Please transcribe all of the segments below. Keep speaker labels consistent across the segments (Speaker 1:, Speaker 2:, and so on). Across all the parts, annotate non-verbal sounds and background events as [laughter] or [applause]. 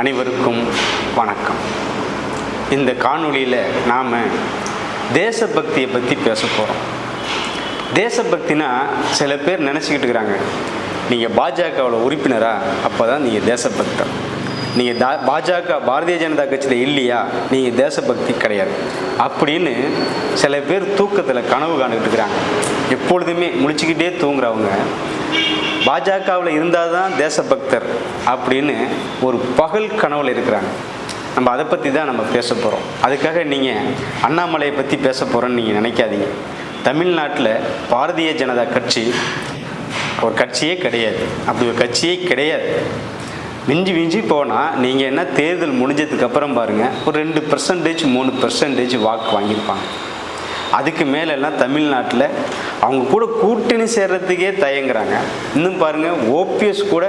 Speaker 1: அனைவருக்கும் வணக்கம். இந்த காணொளியில் நாம் தேசபக்தியை பற்றி பேச போகிறோம் தேசபக்தினா சில பேர் நினச்சிக்கிட்டு இருக்கிறாங்க நீங்கள் பாஜகவோட உறுப்பினரா அப்போ தான் நீங்கள் தேசபக்தர். நீங்கள் தா பாஜக பாரதிய ஜனதா கட்சியில் இல்லையா நீங்கள் தேசபக்தி கிடையாது. அப்படின்னு சில பேர் தூக்கத்தில் கனவு காணிக்கிட்டு இருக்கிறாங்க எப்பொழுதுமே முழிச்சுக்கிட்டே தூங்குறவங்க பாஜகவில் இருந்தால் தான் தேசபக்தர் அப்படின்னு ஒரு பகல் கனவில் இருக்கிறாங்க. நம்ம அதை பற்றி தான் நம்ம பேச போகிறோம் அதுக்காக நீங்கள் அண்ணாமலையை பற்றி பேச போகிறோன்னு நீங்கள் நினைக்காதீங்க. தமிழ்நாட்டில் பாரதிய ஜனதா கட்சி ஒரு கட்சியே கிடையாது. அப்படி ஒரு கட்சியே கிடையாது. மிஞ்சி மிஞ்சி போனால் நீங்கள் என்ன தேர்தல் முடிஞ்சதுக்கப்புறம் பாருங்கள் ஒரு ரெண்டு பர்சன்டேஜ் மூணு பர்சன்டேஜ் வாக்கு வாங்கியிருப்பாங்க. அதுக்கு மேலெல்லாம் தமிழ்நாட்டில் அவங்க கூட கூட்டணி சேர்றதுக்கே தயங்குறாங்க. இன்னும் பாருங்கள் ஓபிஎஸ் கூட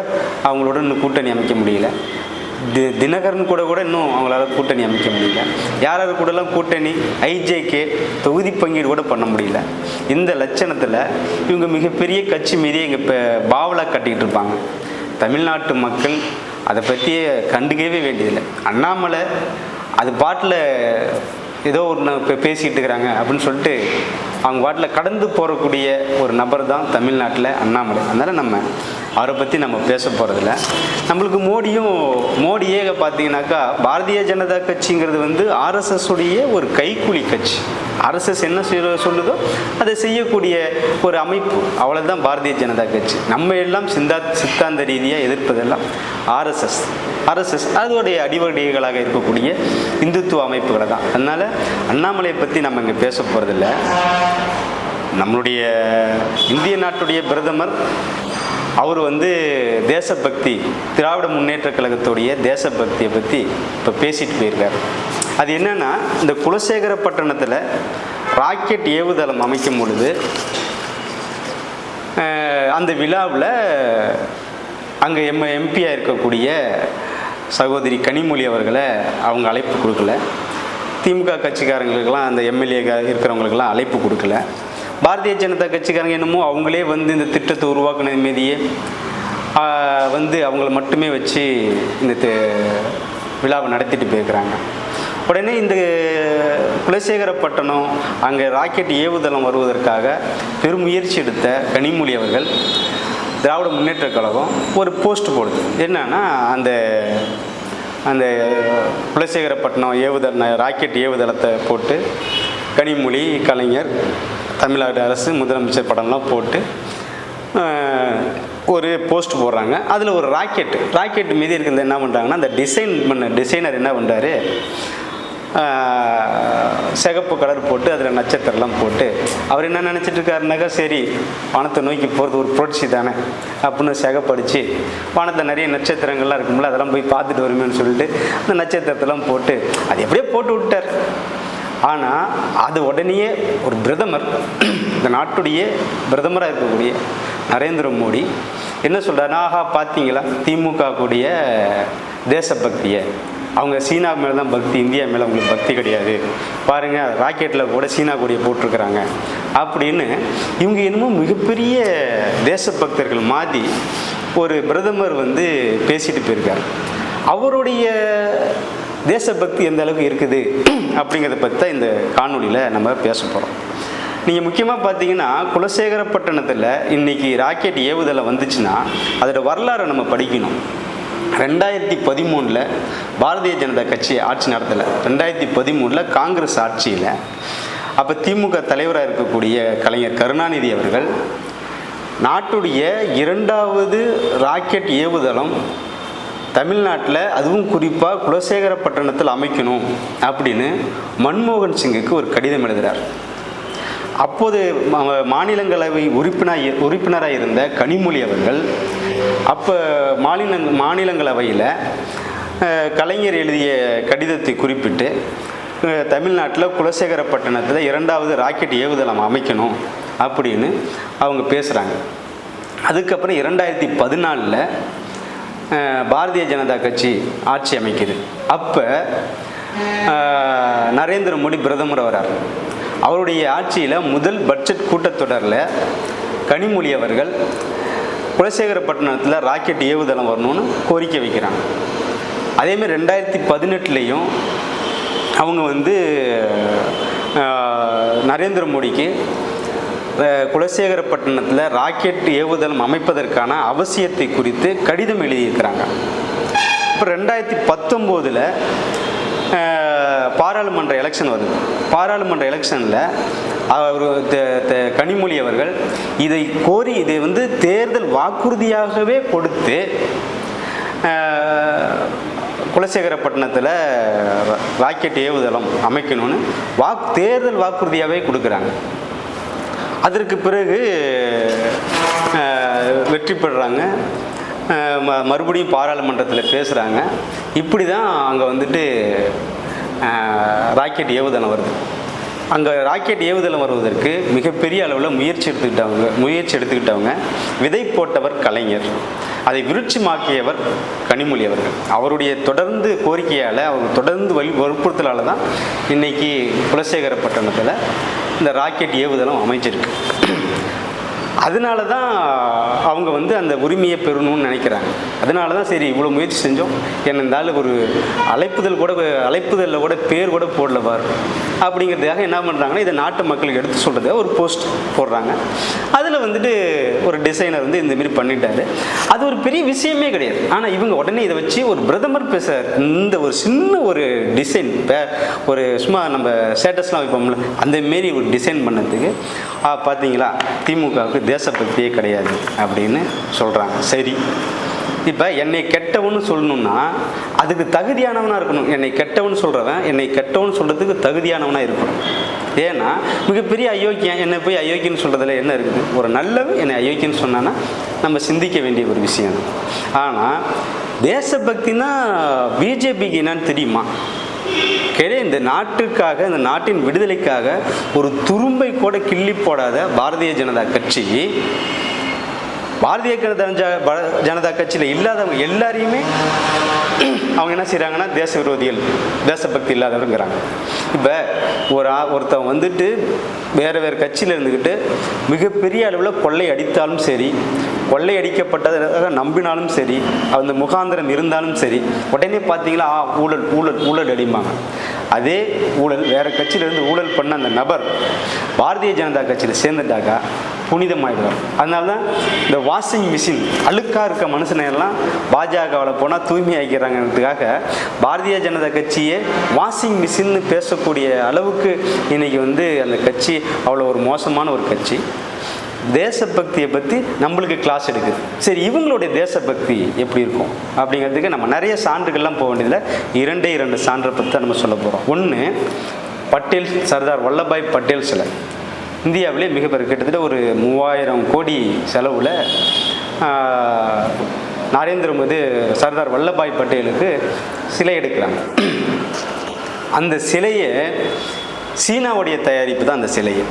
Speaker 1: அவங்களோட இன்னும் கூட்டணி அமைக்க முடியல. தி தினகரன் கூட கூட இன்னும் அவங்களால கூட்டணி அமைக்க முடியல. யார் யார் கூடலாம் கூட்டணி ஐஜேகே தொகுதி பங்கீடு கூட பண்ண முடியல. இந்த லட்சணத்தில் இவங்க மிகப்பெரிய கட்சி மீதே இங்கே இப்போ பாவலாக கட்டிக்கிட்டு இருப்பாங்க. தமிழ்நாட்டு மக்கள் அதை பற்றியே கண்டுக்கவே வேண்டியதில்லை. அண்ணாமலை அது பாட்டில் ஏதோ ஒன்று இப்போ பேசிகிட்டு இருக்கிறாங்க அப்படின்னு சொல்லிட்டு அவங்க பாட்டில் கடந்து போகக்கூடிய ஒரு நபர் தான் தமிழ்நாட்டில் அண்ணாமலை. அதனால் நம்ம அவரை பற்றி நம்ம பேச போகிறதில்ல நம்மளுக்கு மோடியும் மோடியே பார்த்தீங்கன்னாக்கா பாரதிய ஜனதா கட்சிங்கிறது வந்து ஆர்எஸ்எஸ் உடைய ஒரு கைக்கூலி கட்சி. ஆர்எஸ்எஸ் என்ன சொல்லுதோ அதை செய்யக்கூடிய ஒரு அமைப்பு. அவ்வளோதான் பாரதிய ஜனதா கட்சி. நம்ம எல்லாம் சிந்தா சித்தாந்த ரீதியாக எதிர்ப்பதெல்லாம் ஆர்எஸ்எஸ் ஆர்எஸ்எஸ் அதோடைய அடிவடைகளாக இருக்கக்கூடிய இந்துத்துவ அமைப்புகளை தான். அதனால் அண்ணாமலையை பற்றி நம்ம இங்கே பேச போகிறதில்ல நம்மளுடைய இந்திய நாட்டுடைய பிரதமர் அவர் வந்து தேசபக்தி திராவிட முன்னேற்ற கழகத்துடைய தேசபக்தியை பற்றி இப்போ பேசிட்டு போயிருக்கார். அது என்னென்னா இந்த குலசேகர பட்டணத்தில் ராக்கெட் ஏவுதளம் அமைக்கும் பொழுது அந்த விழாவில் அங்கே எம் எம்பியாக இருக்கக்கூடிய சகோதரி கனிமொழி அவர்களை அவங்க அழைப்பு கொடுக்கல. திமுக கட்சிக்காரங்களுக்கெல்லாம் அந்த எம்எல்ஏ இருக்கிறவங்களுக்கெல்லாம் அழைப்பு கொடுக்கல. பாரதிய ஜனதா கட்சிக்காரங்க என்னமோ அவங்களே வந்து இந்த திட்டத்தை உருவாக்குன மீதியே வந்து அவங்கள மட்டுமே வச்சு இந்த விழாவை நடத்திட்டு போயிருக்கிறாங்க. உடனே இந்த குலசேகரப்பட்டணம் அங்கே ராக்கெட் ஏவுதளம் வருவதற்காக பெருமுயற்சி எடுத்த கனிமொழி அவர்கள் திராவிட முன்னேற்றக் கழகம் ஒரு போஸ்ட் போடுது. என்னன்னா அந்த அந்த குலசேகரப்பட்டினம் ஏவுதள ராக்கெட் ஏவுதளத்தை போட்டு கனிமொழி கலைஞர் தமிழ்நாடு அரசு முதலமைச்சர் படம்லாம் போட்டு ஒரு போஸ்ட் போடுறாங்க. அதில் ஒரு ராக்கெட் ராக்கெட் மீது இருக்கிறது என்ன பண்ணுறாங்கன்னா அந்த டிசைன் பண்ண டிசைனர் என்ன பண்ணுறாரு சிகப்பு கலர் போட்டு அதில் நட்சத்திரம்லாம் போட்டு அவர் என்ன நினச்சிட்டு இருக்காருனாக்கா சரி வானத்தை நோக்கி போகிறது ஒரு புரட்சி தானே அப்படின்னு சிகப்படிச்சு வானத்தில் நிறைய நட்சத்திரங்கள்லாம் இருக்கும்ல அதெல்லாம் போய் பார்த்துட்டு வருமேன்னு சொல்லிட்டு அந்த நட்சத்திரத்தெல்லாம் போட்டு அது எப்படியோ போட்டு விட்டார். ஆனால் அது உடனேயே ஒரு பிரதமர் இந்த நாட்டுடைய பிரதமராக இருக்கக்கூடிய நரேந்திர மோடி என்ன சொல்கிறார் ஆஹா பார்த்தீங்களா திமுக கூடிய தேசபக்தியை. அவங்க சீனா மேலே தான் பக்தி இந்தியா மேலே அவங்களுக்கு பக்தி கிடையாது. பாருங்கள் ராக்கெட்டில் கூட சீனா கொடியை போட்டிருக்கிறாங்க. அப்படின்னு இவங்க என்னமோ மிகப்பெரிய தேசபக்தர்கள் மாதிரி ஒரு பிரதமர் வந்து பேசிட்டு போயிருக்கார். அவருடைய தேசபக்தி எந்த அளவுக்கு இருக்குது அப்படிங்கிறத பற்றி தான் இந்த காணொலியில் நம்ம பேச போகிறோம் நீங்கள் முக்கியமாக பார்த்தீங்கன்னா குலசேகரப்பட்டணத்தில் இன்றைக்கி ராக்கெட் ஏவுதலை வந்துச்சுன்னா அதோடய வரலாறை நம்ம படிக்கணும். ரெண்டாயிரத்தி பதிமூணில் பாரதிய ஜனதா கட்சி ஆட்சி நடத்தலை. ரெண்டாயிரத்தி பதிமூணில் காங்கிரஸ் ஆட்சியில். அப்போ திமுக தலைவராக இருக்கக்கூடிய கலைஞர் கருணாநிதி அவர்கள் நாட்டுடைய இரண்டாவது ராக்கெட் ஏவுதளம் தமிழ்நாட்டில் அதுவும் குறிப்பாக குலசேகரப்பட்டினத்தில் அமைக்கணும் அப்படின்னு மன்மோகன் சிங்குக்கு ஒரு கடிதம் எழுதுகிறார் அப்போது மாநிலங்களவை உறுப்பினர் உறுப்பினராக இருந்த கனிமொழி அவர்கள் அப்போ மாநில மாநிலங்களவையில் கலைஞர் எழுதிய கடிதத்தை குறிப்பிட்டு தமிழ்நாட்டில் குலசேகரப்பட்டினத்தில் இரண்டாவது ராக்கெட் ஏவுதளம் அமைக்கணும் அப்படின்னு அவங்க பேசுகிறாங்க அதுக்கப்புறம் இரண்டாயிரத்தி பதினாலில் பாரதிய ஜனதா கட்சி ஆட்சி அமைக்குது. அப்போ நரேந்திர மோடி பிரதமர் வரார். அவருடைய ஆட்சியில் முதல் பட்ஜெட் கூட்டத்தொடரில் கனிமொழி அவர்கள் குலசேகரப்பட்டினத்தில் ராக்கெட் ஏவுதளம் வரணும்னு கோரிக்கை வைக்கிறாங்க. அதேமாதிரி ரெண்டாயிரத்தி பதினெட்டுலேயும் அவங்க வந்து நரேந்திர மோடிக்கு குலசேகரப்பட்டினத்தில் ராக்கெட் ஏவுதளம் அமைப்பதற்கான அவசியத்தை குறித்து கடிதம் எழுதியிருக்கிறாங்க. இப்போ ரெண்டாயிரத்தி பத்தொம்போதில் பாராளுமன்ற எலெக்ஷன் வருது. பாராளுமன்ற எலெக்ஷனில் அவர் கனிமொழி அவர்கள் இதை கோரி இதை வந்து தேர்தல் வாக்குறுதியாகவே கொடுத்து குலசேகரப்பட்டினத்தில் ராக்கெட் ஏவுதளம் அமைக்கணும்னு வாக்கு தேர்தல் வாக்குறுதியாகவே கொடுக்குறாங்க. அதற்கு பிறகு வெற்றி பெறுறாங்க ம- மறுபடியும் பாராளுமன்றத்தில் பேசுகிறாங்க இப்படி தான் அங்கே வந்துட்டு ராக்கெட் ஏவுதளம் வருது. அங்கே ராக்கெட் ஏவுதளம் வருவதற்கு மிகப்பெரிய அளவில் முயற்சி எடுத்துக்கிட்டவங்க முயற்சி எடுத்துக்கிட்டவங்க விதை போட்டவர் கலைஞர். அதை விருட்சமாக்கியவர் கனிமொழி அவர்கள். அவருடைய தொடர்ந்து கோரிக்கையால் அவர் தொடர்ந்து வலி வற்புறுத்தலால் தான் இன்னைக்கு குலசேகரப்பட்டினத்தில் இந்த ராக்கெட் ஏவுதளம் அமைஞ்சிருக்கு. அதனால தான் அவங்க வந்து அந்த உரிமையை பெறணும்னு நினைக்கிறாங்க. அதனால தான் சரி இவ்வளோ முயற்சி செஞ்சோம். என்ன இருந்தாலும் ஒரு அழைப்புதல் கூட அழைப்புதலில் கூட பேர் கூட போடல பார். அப்படிங்கிறதுக்காக என்ன பண்ணுறாங்கன்னா இதை நாட்டு மக்களுக்கு எடுத்து சொல்கிறத ஒரு போஸ்ட் போடுறாங்க. அதில் வந்துட்டு ஒரு டிசைனர் வந்து இந்தமாரி பண்ணிட்டாரு. அது ஒரு பெரிய விஷயமே கிடையாது. ஆனால் இவங்க உடனே இதை வச்சு ஒரு பிரதமர் பேசுகிறார் இந்த ஒரு சின்ன ஒரு டிசைன் இப்போ ஒரு சும்மா நம்ம ஸ்டேட்டஸ்லாம் வைப்போம்ல அந்த மாரி ஒரு டிசைன் பண்ணதுக்கு பார்த்தீங்களா திமுகவுக்கு தேசபக்தியே கிடையாது அப்படின்னு சொல்கிறாங்க சரி. இப்போ என்னை கெட்டவன்னு சொல்லணும்னா அதுக்கு தகுதியானவனாக இருக்கணும். என்னை கெட்டவன்னு சொல்கிறவன் என்னை கெட்டவன்னு சொல்கிறதுக்கு தகுதியானவனாக இருக்கணும். ஏன்னா மிகப்பெரிய அயோக்கியம் என்னை போய் அயோக்கியன்னு சொல்கிறதுல என்ன இருக்குது? ஒரு நல்லவன் என்னை அயோக்கியன்னு சொன்னான்னா நம்ம சிந்திக்க வேண்டிய ஒரு விஷயம். ஆனால் தேசபக்தினா பிஜேபிக்கு என்னன்னு தெரியுமா? கிடையாது இந்த நாட்டுக்காக இந்த நாட்டின் விடுதலைக்காக ஒரு துரும்பை கூட கிள்ளி போடாத பாரதிய ஜனதா கட்சி. பாரதிய ஜனதா ஜனதா கட்சியில் இல்லாதவங்க எல்லாரையுமே அவங்க என்ன செய்கிறாங்கன்னா தேச விரோதிகள் தேசபக்தி இல்லாதவங்கிறாங்க இப்போ ஒரு ஆ- ஒருத்தன் வந்துட்டு வேறு வேறு கட்சியில் இருந்துக்கிட்டு மிகப்பெரிய அளவில் கொள்ளை அடித்தாலும் சரி கொள்ளையடிக்கப்பட்டதாக நம்பினாலும் சரி அந்த முகாந்திரம் இருந்தாலும் சரி உடனே பார்த்தீங்களா ஆ ஊழல் ஊழல் ஊழல் அடிம்பாங்க. அதே ஊழல் வேறு கட்சியிலேருந்து ஊழல் பண்ண அந்த நபர் பாரதிய ஜனதா கட்சியில் சேர்ந்துட்டாக்கா புனிதமாயிடுவார். அதனால தான் இந்த வாஷிங் மிஷின் அழுக்காக இருக்க மனுஷனை எல்லாம் பாஜகவில் போனால் தூய்மையாக்கிறாங்கிறதுக்காக பாரதிய ஜனதா கட்சியே வாஷிங் மிஷின்னு பேசக்கூடிய அளவுக்கு இன்றைக்கி வந்து அந்த கட்சி அவ்வளோ ஒரு மோசமான ஒரு கட்சி. தேசபக்தியை பற்றி நம்மளுக்கு கிளாஸ் எடுக்குது. சரி இவங்களுடைய தேசபக்தி எப்படி இருக்கும்? அப்படிங்கிறதுக்கு நம்ம நிறைய சான்றுகள்லாம் போக வேண்டியதில்லை. இரண்டே இரண்டு சான்றை பற்றி தான் நம்ம சொல்ல போகிறோம் ஒன்று பட்டேல் சர்தார் வல்லபாய் பட்டேல் சிலை. இந்தியாவிலே மிக பெரிய கிட்டத்தட்ட ஒரு மூவாயிரம் கோடி செலவில் நரேந்திர மோடி சர்தார் வல்லபாய் பட்டேலுக்கு சிலை எடுக்கிறாங்க. அந்த சிலையை சீனாவுடைய தயாரிப்பு தான் அந்த சிலையை.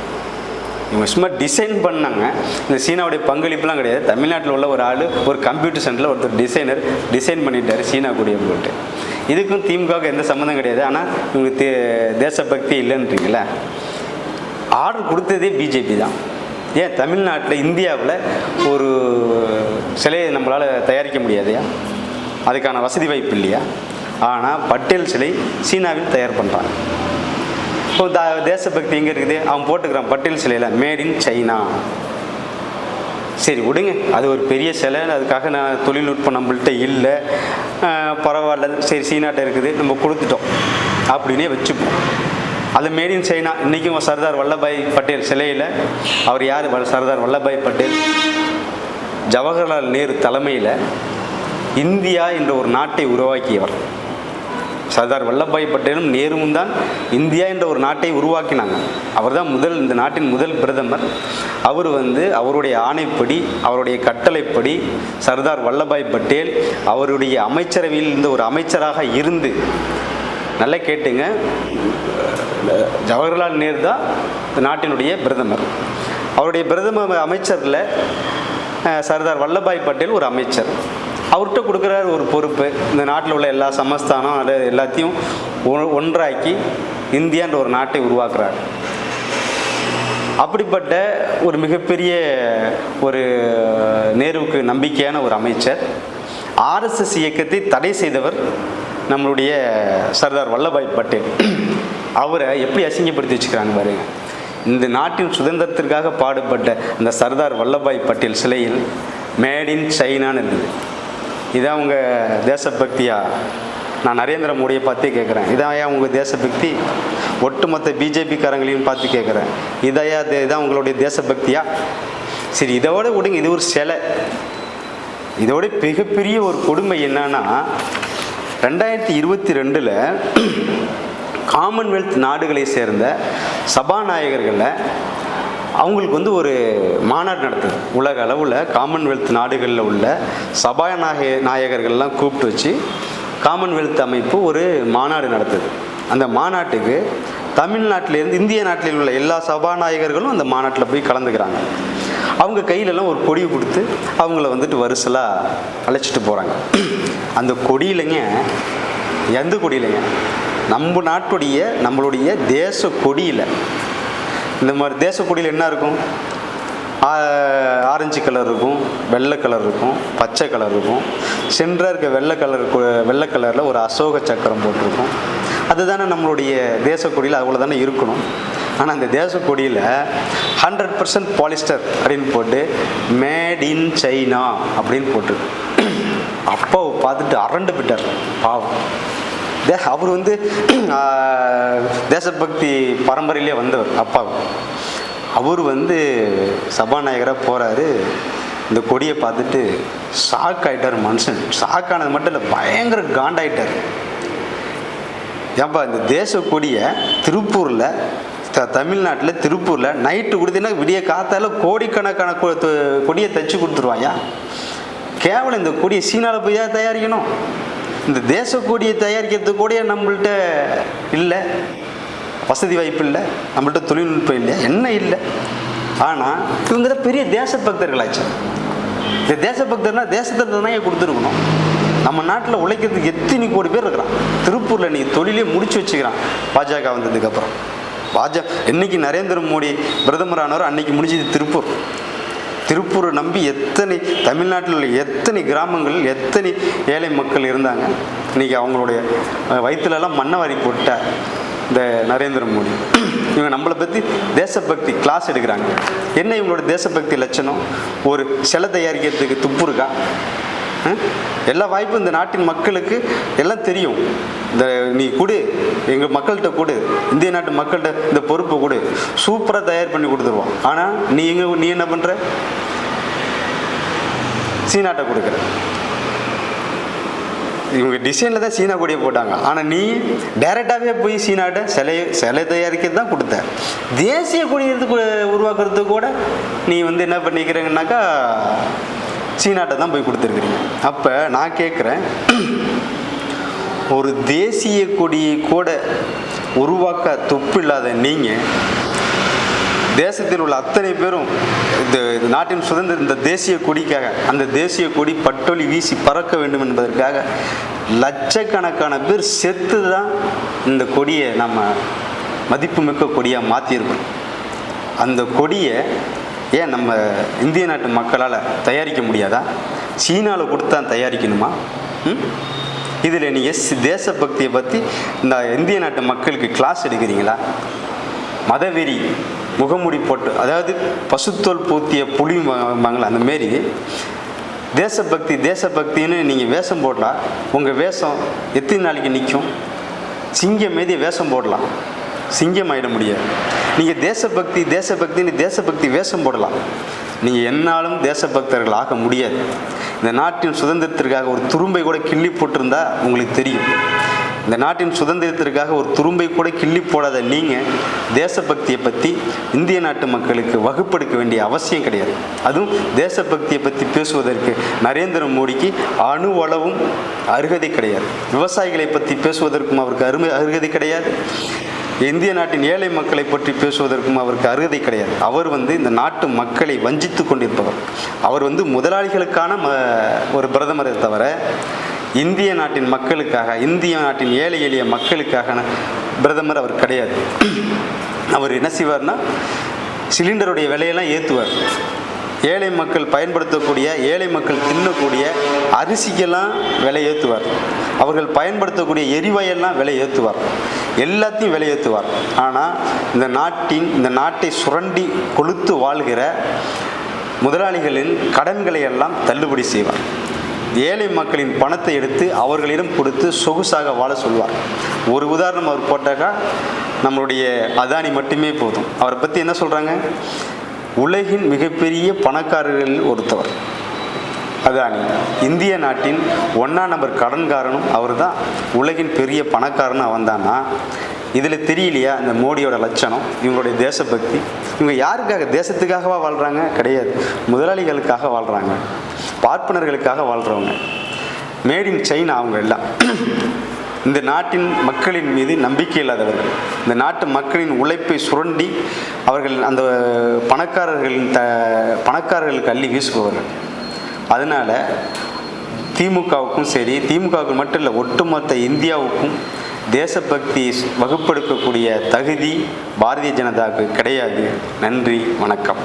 Speaker 1: இவங்க சும்மா டிசைன் பண்ணாங்க. இந்த சீனாவுடைய பங்களிப்புலாம் கிடையாது. தமிழ்நாட்டில் உள்ள ஒரு ஆள் ஒரு கம்ப்யூட்டர் சென்டரில் ஒருத்தர் டிசைனர் டிசைன் பண்ணிட்டாரு சீனா கூடிய போட்டு இதுக்கும் திமுகவுக்கு எந்த சம்மந்தம் கிடையாது. ஆனால் இவங்க தே தேசபக்தி இல்லைன்றீங்களா ஆர்டர் கொடுத்ததே பிஜேபி தான். ஏன் தமிழ்நாட்டில் இந்தியாவில் ஒரு சிலையை நம்மளால் தயாரிக்க முடியாதையா அதுக்கான வசதி வாய்ப்பு இல்லையா? ஆனால் பட்டேல் சிலை சீனாவில் தயார் பண்ணுறாங்க இப்போ த தேசபக்தி எங்கே இருக்குது? அவன் போட்டுக்கிறான் பட்டேல் சிலையில் மேட் இன் சைனா சரி விடுங்க. அது ஒரு பெரிய சிலை. அதுக்காக நான் தொழில்நுட்பம் நம்மள்ட்ட இல்லை. பரவாயில்ல. சரி சீனாட்ட இருக்குது. நம்ம கொடுத்துட்டோம். அப்படின்னே வச்சுப்போம். அது மேட் இன் சைனா இன்றைக்கும் சர்தார் வல்லபாய் பட்டேல் சிலையில் அவர் யார்? வ- சர்தார் வல்லபாய் பட்டேல். ஜவஹர்லால் நேரு தலைமையில் இந்தியா என்ற ஒரு நாட்டை உருவாக்கியவர். சர்தார் வல்லபாய் பட்டேலும் நேருவும் தான் இந்தியா என்ற ஒரு நாட்டை உருவாக்கினாங்க. அவர்தான் முதல் இந்த நாட்டின் முதல் பிரதமர். அவர் வந்து அவருடைய ஆணைப்படி அவருடைய கட்டளைப்படி சர்தார் வல்லபாய் பட்டேல் அவருடைய அமைச்சரவையில் இருந்த ஒரு அமைச்சராக இருந்து நல்லா கேட்டுங்க ஜவஹர்லால் நேரு தான் இந்த நாட்டினுடைய பிரதமர். அவருடைய பிரதம அமைச்சரில் சர்தார் வல்லபாய் பட்டேல் ஒரு அமைச்சர். அவர்கிட்ட கொடுக்குறாரு ஒரு பொறுப்பு. இந்த நாட்டில் உள்ள எல்லா சமஸ்தானம் அது எல்லாத்தையும் ஒ- ஒன்றாக்கி இந்தியான்ற ஒரு நாட்டை உருவாக்குறாரு. அப்படிப்பட்ட ஒரு மிகப்பெரிய ஒரு நேருவுக்கு நம்பிக்கையான ஒரு அமைச்சர். ஆர்எஸ்எஸ் இயக்கத்தை தடை செய்தவர் நம்மளுடைய சர்தார் வல்லபாய் பட்டேல். அவரை எப்படி அசிங்கப்படுத்தி வச்சுக்கிறாங்க பாருங்க. இந்த நாட்டின் சுதந்திரத்திற்காக பாடுபட்ட அந்த சர்தார் வல்லபாய் பட்டேல் சிலையில் மேட் இன் சைனான்னு இருக்குது இதான் உங்கள் தேசபக்தியா? நான் நரேந்திர மோடியை பார்த்தே கேட்குறேன் இதான் ஏன் உங்கள் தேசபக்தி? ஒட்டுமொத்த பிஜேபிக்காரங்களையும் பார்த்து கேட்குறேன் இதையா இதான் உங்களுடைய தேசபக்தியா? சரி இதோட விடுங்க இது ஒரு சிலை. இதோட மிகப்பெரிய ஒரு கொடுமை என்னன்னா ரெண்டாயிரத்தி இருபத்தி ரெண்டில் காமன்வெல்த் [clears throat] நாடுகளை சேர்ந்த சபாநாயகர்களில் அவங்களுக்கு வந்து ஒரு மாநாடு நடத்துது. உலக அளவில் காமன்வெல்த் நாடுகளில் உள்ள சபாநாயக நாயகர்கள்லாம் கூப்பிட்டு வச்சு காமன்வெல்த் அமைப்பு ஒரு மாநாடு நடத்துது. அந்த மாநாட்டுக்கு தமிழ்நாட்டிலேருந்து இந்திய நாட்டில் உள்ள எல்லா சபாநாயகர்களும் அந்த மாநாட்டில் போய் கலந்துக்கிறாங்க. அவங்க கையிலலாம் ஒரு கொடி கொடுத்து அவங்கள வந்துட்டு வரிசலாக அழைச்சிட்டு போகிறாங்க அந்த கொடியிலைங்க எந்த கொடியிலைங்க? நம்ம நாட்டுடைய நம்மளுடைய தேச கொடியில் இந்த மாதிரி தேசக்குடியில் என்ன இருக்கும்? ஆரஞ்சு கலர் இருக்கும் வெள்ளை கலர் இருக்கும் பச்சை கலர் இருக்கும். சென்றாக இருக்க வெள்ளை கலர் வெள்ளை கலரில் ஒரு அசோக சக்கரம் போட்டிருக்கும். அதுதானே நம்மளுடைய தேசக்கொடியில் அவ்வளோ தானே இருக்கணும். ஆனால் அந்த தேசக்கொடியில் ஹண்ட்ரட் பர்சன்ட் பாலிஸ்டர் அப்படின்னு போட்டு மேட் இன் சைனா அப்படின்னு போட்டிருக்கு. அப்பாவை பார்த்துட்டு அரண்டு விட்டார் பாவம். அவர் வந்து [clears throat] தேசபக்தி பரம்பரையிலே வந்தவர் அப்பா அவர் வந்து சபாநாயகராக போகிறாரு இந்த கொடியை பார்த்துட்டு ஷாக் ஆகிட்டார் மனுஷன். ஷாக் ஆனது மட்டும் இல்லை பயங்கர காண்டாயிட்டார். ஏன்பா இந்த தேச கொடியை திருப்பூரில் த தமிழ்நாட்டில் திருப்பூரில் நைட்டு கொடுத்தீங்கன்னா விடிய காத்தால கோடிக்கணக்கான கொ- கொடியை தச்சு கொடுத்துருவாயா? கேவலம் இந்த கொடியை சீனாவில் போய் தான் தயாரிக்கணும்? இந்த தேசக்கொடியை தயாரிக்கிறது தயாரிக்கிறதுக்கு கூட நம்மள்ட்ட இல்லை. வசதி வாய்ப்பு இல்லை. நம்மள்ட்ட தொழில்நுட்பம் இல்லை. என்ன இல்லை. ஆனால் இவங்க தான் பெரிய தேசபக்தர்களாச்சு. இந்த தேசபக்தர்னா தேசத்தை தான் ஏன் கொடுத்துருக்கணும். நம்ம நாட்டில் உழைக்கிறதுக்கு எத்தனை கோடி பேர் இருக்கிறான். திருப்பூரில் நீ தொழிலே முடிச்சு வச்சுக்கிறான். பாஜக வந்ததுக்கப்புறம் பாஜக இன்னைக்கு நரேந்திர மோடி பிரதமரானவர் அன்னைக்கு முடிஞ்சது திருப்பூர். திருப்பூரை நம்பி எத்தனை தமிழ்நாட்டில் உள்ள எத்தனை கிராமங்களில் எத்தனை ஏழை மக்கள் இருந்தாங்க? இன்னைக்கு அவங்களுடைய வயிற்றுலலாம் மண்ணை வாரி போட்ட இந்த நரேந்திர மோடி. இவங்க நம்மளை பற்றி தேசபக்தி கிளாஸ் எடுக்கிறாங்க. என்ன இவங்களோட தேசபக்தி லட்சணம்? ஒரு சிலை தயாரிக்கிறதுக்கு துப்பு இருக்கா? எல்லா வாய்ப்பும் இந்த நாட்டின் மக்களுக்கு எல்லாம் தெரியும். இந்த நீ கொடு எங்கள் மக்கள்கிட்ட கொடு இந்திய நாட்டு மக்கள்கிட்ட இந்த பொறுப்பை கொடு. சூப்பராக தயார் பண்ணி கொடுத்துருவோம். ஆனால் நீ எங்க நீ என்ன பண்ணுற சீனாட்ட கொடுக்குற. இவங்க டிசைனில் தான் சீனா கொடியை போட்டாங்க. ஆனால் நீ டைரெக்டாகவே போய் சீனாட்ட சிலை சிலை தயாரிக்கிறது தான் கொடுத்த. தேசிய கொடி எடுத்து கூட நீ வந்து என்ன பண்ணிக்கிறீங்கன்னாக்கா சீனாட்ட தான் போய் கொடுத்துருக்குறீங்க. அப்போ நான் கேட்குறேன் ஒரு தேசிய கொடியை கூட உருவாக்க தொப்பு இல்லாத நீங்கள் தேசத்தில் உள்ள அத்தனை பேரும் இந்த இந்த நாட்டின் சுதந்திர இந்த தேசிய கொடிக்காக அந்த தேசிய கொடி பட்டொலி வீசி பறக்க வேண்டும் என்பதற்காக லட்சக்கணக்கான பேர் செத்து தான் இந்த கொடியை நம்ம மதிப்புமிக்க கொடியாக மாற்றியிருக்கோம் அந்த கொடியை ஏன் நம்ம இந்திய நாட்டு மக்களால் தயாரிக்க முடியாதா? சீனாவில் கொடுத்தா தயாரிக்கணுமா? ம்? இதில் நீங்கள் எஸ் தேசபக்தியை பற்றி இந்த இந்திய நாட்டு மக்களுக்கு கிளாஸ் எடுக்கிறீங்களா? மதவெறி முகமுடி போட்டு அதாவது பசுத்தோல் பூத்திய புலி மங்கள அந்த மாரி தேசபக்தி தேசபக்தின்னு நீங்கள் வேஷம் போட்டால் உங்கள் வேஷம் எத்தனை நாளைக்கு நிற்கும் சிங்கம் மீதி வேஷம் போடலாம். சிங்கம் ஆயிட முடியாது நீங்கள் தேசபக்தி தேசபக்தின்னு தேசபக்தி வேஷம் போடலாம். நீங்கள் என்னாலும் தேசபக்தர்கள் ஆக முடியாது. இந்த நாட்டின் சுதந்திரத்திற்காக ஒரு துரும்பை கூட கிள்ளி போட்டிருந்தா உங்களுக்கு தெரியும். இந்த நாட்டின் சுதந்திரத்திற்காக ஒரு துரும்பை கூட கிள்ளி போடாத நீங்கள் தேசபக்தியை பற்றி இந்திய நாட்டு மக்களுக்கு வகுப்பெடுக்க வேண்டிய அவசியம் கிடையாது. அதுவும் தேசபக்தியை பற்றி பேசுவதற்கு நரேந்திர மோடிக்கு அணுவளவும் அருகதை கிடையாது. விவசாயிகளை பற்றி பேசுவதற்கும் அவருக்கு அருமை அருகதை கிடையாது. இந்திய நாட்டின் ஏழை மக்களை பற்றி பேசுவதற்கும் அவருக்கு அருகதை கிடையாது. அவர் வந்து இந்த நாட்டு மக்களை வஞ்சித்து கொண்டிருப்பவர். அவர் வந்து முதலாளிகளுக்கான ம ஒரு பிரதமரை தவிர இந்திய நாட்டின் மக்களுக்காக இந்திய நாட்டின் ஏழை எளிய மக்களுக்காக பிரதமர் அவர் கிடையாது. அவர் என்ன செய்வார்னா சிலிண்டருடைய விலையெல்லாம் ஏற்றுவார் ஏழை மக்கள் பயன்படுத்தக்கூடிய ஏழை மக்கள் தின்னக்கூடிய அரிசிக்கெல்லாம் விலை ஏற்றுவார் அவர்கள் பயன்படுத்தக்கூடிய எரிவாயெல்லாம் விலை ஏற்றுவார் எல்லாத்தையும் விலை ஆனால் இந்த நாட்டின் இந்த நாட்டை சுரண்டி கொளுத்து வாழ்கிற முதலாளிகளின் கடன்களை எல்லாம் தள்ளுபடி செய்வார். ஏழை மக்களின் பணத்தை எடுத்து அவர்களிடம் கொடுத்து சொகுசாக வாழ சொல்வார். ஒரு உதாரணம் அவர் போட்டாக்கா நம்மளுடைய அதானி மட்டுமே போதும். அவரை பற்றி என்ன சொல்கிறாங்க உலகின் மிகப்பெரிய பணக்காரர்களில் ஒருத்தவர். அதானி. இந்திய நாட்டின் ஒன்றாம் நம்பர் கடன்காரனும் அவர் தான் உலகின் பெரிய பணக்காரனும் அவன் தானா இதில் தெரியலையா இந்த மோடியோட லட்சணம்? இவங்களுடைய தேசபக்தி? இவங்க யாருக்காக? தேசத்துக்காகவா வாழ்கிறாங்க கிடையாது. முதலாளிகளுக்காக வாழ்கிறாங்க பார்ப்பனர்களுக்காக வாழ்கிறவங்க மேட் இன் சைனா அவங்க எல்லாம். இந்த நாட்டின் மக்களின் மீது நம்பிக்கை இல்லாதவர்கள். இந்த நாட்டு மக்களின் உழைப்பை சுரண்டி அவர்கள் அந்த பணக்காரர்களின் த பணக்காரர்களுக்கு அள்ளி வீசுபவர்கள். அதனால் திமுகவுக்கும் சரி திமுகவுக்கு மட்டும் இல்லை ஒட்டுமொத்த இந்தியாவுக்கும் தேசபக்தி வகுப்பெடுக்கக்கூடிய தகுதி பாரதிய ஜனதாவுக்கு கிடையாது. நன்றி வணக்கம்.